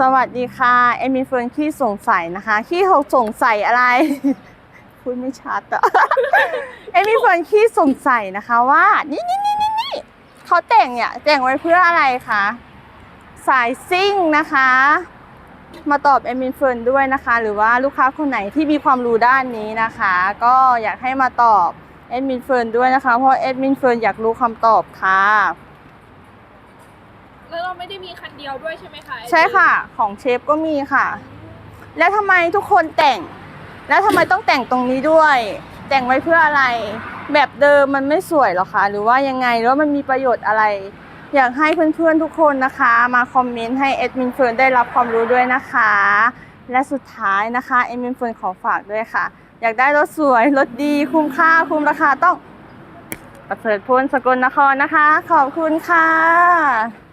สวัสดีค่ะเอมิเฟิร์นขี้สงสัยนะคะ ขี้เขาสงสัยอะไรพูดไม่ชัดอะเอมิเฟิร์นขี้สงสัยนะคะว่านี่นี่นี่นี่นี่เขาแต่งเนี่ยแต่งไว้เพื่ออะไรคะสายซิ่งนะคะ มาตอบเอมินเฟิร์นด้วยนะคะ หรือว่าลูกค้าคนไหนที่มีความรู้ด้านนี้นะคะ ก็อยากให้มาตอบเอดมินเฟิร์นด้วยนะคะ เพราะเอดมินเฟิร์นอยากรู้คำตอบค่ะ แล้วเราไม่ได้มีคันเดียวด้วยใช่ไหมคะใช่ค่ะ ของเชฟก็มีค่ะ แล้วทำไมทุกคนแต่ง แล้วทำไมต้องแต่งตรงนี้ด้วย แต่งไว้เพื่ออะไร แบบเดิมมันไม่สวยหรอคะหรือว่ายังไงหรือว่ามันมีประโยชน์อะไร อยากให้เพื่อนๆทุกคนนะคะ มาคอมเมนต์ให้เอ็ดมินเฟิร์นได้รับความรู้ด้วยนะคะ และสุดท้ายนะคะเอ็ดมินเฟิร์นขอฝากด้วยค่ะ อยากได้รถสวยรถดีคุ้มค่าคุ้มราคาต้องประเสริฐพลสกลนครนะคะ ขอบคุณค่ะ